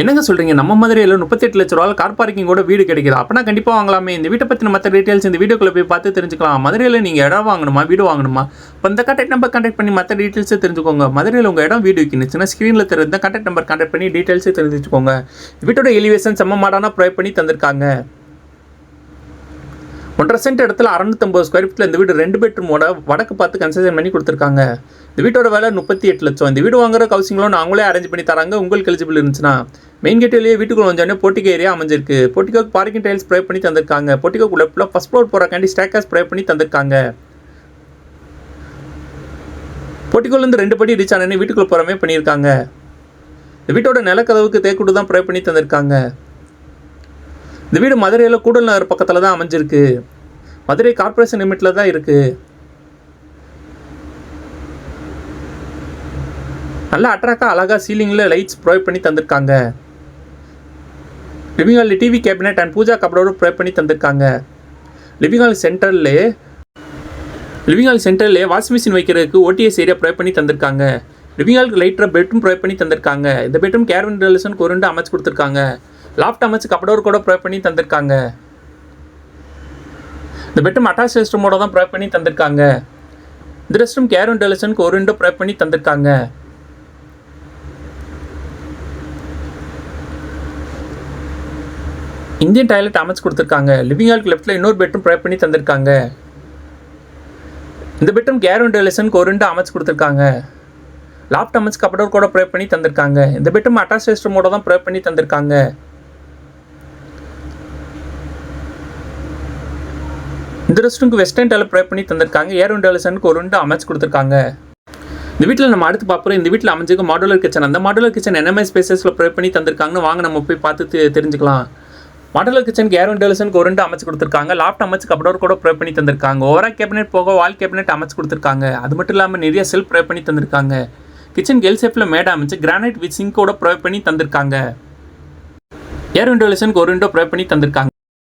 என்னங்க சொல்கிறீங்க நம்ம மதுரையில் முப்பத்தெட்டு லட்ச ரூபா கார் பார்க்கிங் கூட வீடு கிடைக்குது? அப்படின்னா கண்டிப்பாக வாங்கலாமே. இந்த வீட்டை பற்றின மற்ற டீட்டெயில்ஸ் இந்த வீடியோக்குள்ள போய் பார்த்து தெரிஞ்சுக்கலாம். மதுரையில் நீங்கள் இடம் வாங்கணுமா? வீடு வாங்கணுமா? இப்போ இந்த கான்டாக்ட் நம்பர் கான்டாக்ட் பண்ணி மற்ற டீட்டெயில்ஸை தெரிஞ்சுக்கோங்க. மதுரையில் உங்கள் இடம் வீடு விற்கணுச்சுன்னா ஸ்க்ரீனில் தெரிஞ்ச கான்டாக்ட் நம்பர் கான்டாக்ட் பண்ணி டீட்டெயில்ஸை தெரிஞ்சுக்கோங்க. வீட்டோட எலிவேஷன் செம்ம மாடான ப்ரொவைட் பண்ணி தந்திருக்காங்க. ஒன்றரை சென்ட் இடத்துல அறநூத்தம்பது ஸ்கொயர் ஃபீட்டில் இந்த வீடு ரெண்டு பெட்ரூமோட வடக்கு பார்த்து கன்செஷன் பண்ணி கொடுத்துருக்காங்க. இந்த வீட்டோட விலை முப்பத்தி எட்டு லட்சம். இந்த வீடு வாங்குற ஹவுசிங் லோன் அவங்களே அரேஞ்ச் பண்ணி தராங்க. உங்களுக்கு எலிஜிபிள் இருந்துச்சுன்னா. மெயின் கேட்லேயே வீட்டுக்குள்ள வந்தோடனே போட்டிகோ ஏரியா அமைஞ்சிருக்கு. போட்டிகோக்கு பார்க்கிங் டைல்ஸ் ப்ரே பண்ணி தந்திருக்காங்க. போட்டிகோக்குள்ளே ஃபுல்லாக ஃபஸ்ட் ஃப்ளோர் போகிறக்காண்டி ஸ்டேக்கர்ஸ் ப்ரே பண்ணி தந்திருக்காங்க. போட்டிக்கோலேருந்து ரெண்டு படி ரீச் ஆனே வீட்டுக்குள்ள போகிறமே பண்ணியிருக்காங்க. இந்த வீட்டோட நிலக்கதவுக்கு தேக்கூட்டு தான் ப்ரே பண்ணி தந்திருக்காங்க. இந்த வீடு மதுரையில் கூடல் நகர் பக்கத்தில் தான் அமைஞ்சிருக்கு. மதுரை கார்ப்பரேஷன் லிமிட்டில் தான் இருக்குது நல்லா அட்ராக்டாக அழகாக சீலிங்கில் லைட்ஸ் ப்ரொவைட் பண்ணி தந்திருக்காங்க. லிவிங் ஹாலில் டிவி கேபினெட் அண்ட் பூஜா கபடோடு ப்ரொவைட் பண்ணி தந்திருக்காங்க. லிவிங் ஹால் சென்டர்லே லிவிங் ஹால் சென்டர்லே வாஷிங் மிஷின் வைக்கிறதுக்கு ஓடிஎஸ் ஏரியா ப்ரொவைட் பண்ணி தந்திருக்காங்க. லிவிங் ஹாலுக்கு லைட்டர் பெட்ரூம் ப்ரொவைட் பண்ணி தந்திருக்காங்க. இந்த பெட்ரூம் கேர்வன் டெலிசன் ரெண்டு அமைச்சு கொடுத்துருக்காங்க. லாஃப்ட் வச்சு கப்டோர் கூட ப்ரொவைட் பண்ணி தந்திருக்காங்க. இந்த பெட்ரூம் அட்டாச் ரெஸ்ட்ரூமோட தான் ப்ரொவைட் பண்ணி தந்திருக்காங்க. இந்த ரெஸ்ட் ரூம் அண்ட் டெலிசனுக்கு ஒரு விண்டோ ப்ரொவைட் பண்ணி தந்திருக்காங்க. இந்தியன் டாய்லெட் அமைச்சு கொடுத்துருக்காங்க. லிவிங் ஹாலுக்கு லெஃப்ட்டில் இன்னொரு பெட்ரூம் ப்ரொவைட் பண்ணி தந்திருக்காங்க. இந்த பெட்ரூம் கேரன் டெலிசனுக்கு ஒரு விண்டோ அமைச்சு கொடுத்துருக்காங்க. லாப்ட் அமைச்சு கப்படோர் கூட ப்ரொவைட் பண்ணி தந்திருக்காங்க. இந்த பெட்ரூம் அட்டாச் ரெஸ்ட் ரூமோட தான் ப்ரொவைட் பண்ணி தந்திருக்காங்க. இந்த ரெஸ்டூருக்கு வெஸ்டர்ன் டைல ப்ரே பண்ணி தந்திருக்காங்க. ஏர் விண்டோலசனுக்கு ஒரு விண்டோ அமைச்சு கொடுத்துருக்காங்க. இந்த வீட்டில் நம்ம அடுத்து பார்ப்போம். இந்த வீட்டில் அமைஞ்சிருக்க மாடுலர் கிச்சன் அந்த மாடுலர் கிச்சன் என்னமே ஸ்பேசஸில் ப்ரே பண்ணி தந்திருக்காங்கன்னு வாங்க நம்ம போய் பார்த்து தெரிஞ்சுக்கலாம். மாடுலர் கிச்சனுக்கு ஏர் விண்டோலசனுக்கு ஒரு ரெண்டு அமைச்சு கொடுத்துருக்காங்க. லாப்ட் அமைச்சு கப்படோர் கூட ப்ரே பண்ணி தந்திருக்காங்க. ஓவரா கேபினெட் போக வால் கேபினெட் அமைச்சு கொடுத்துருக்காங்க. அது மட்டும் இல்லாமல் நிறைய செல் ப்ரே பண்ணி தந்திருக்காங்க. கிச்சன் கெல் ஷேப்பில் மேடை அமைச்சு கிரானைட் வித் சிங்கோட ப்ரே பண்ணி தந்திருக்காங்க. ஏர் விண்டோலசனுக்கு ஒரு விண்டோ ப்ரே பண்ணி தந்திருக்காங்க.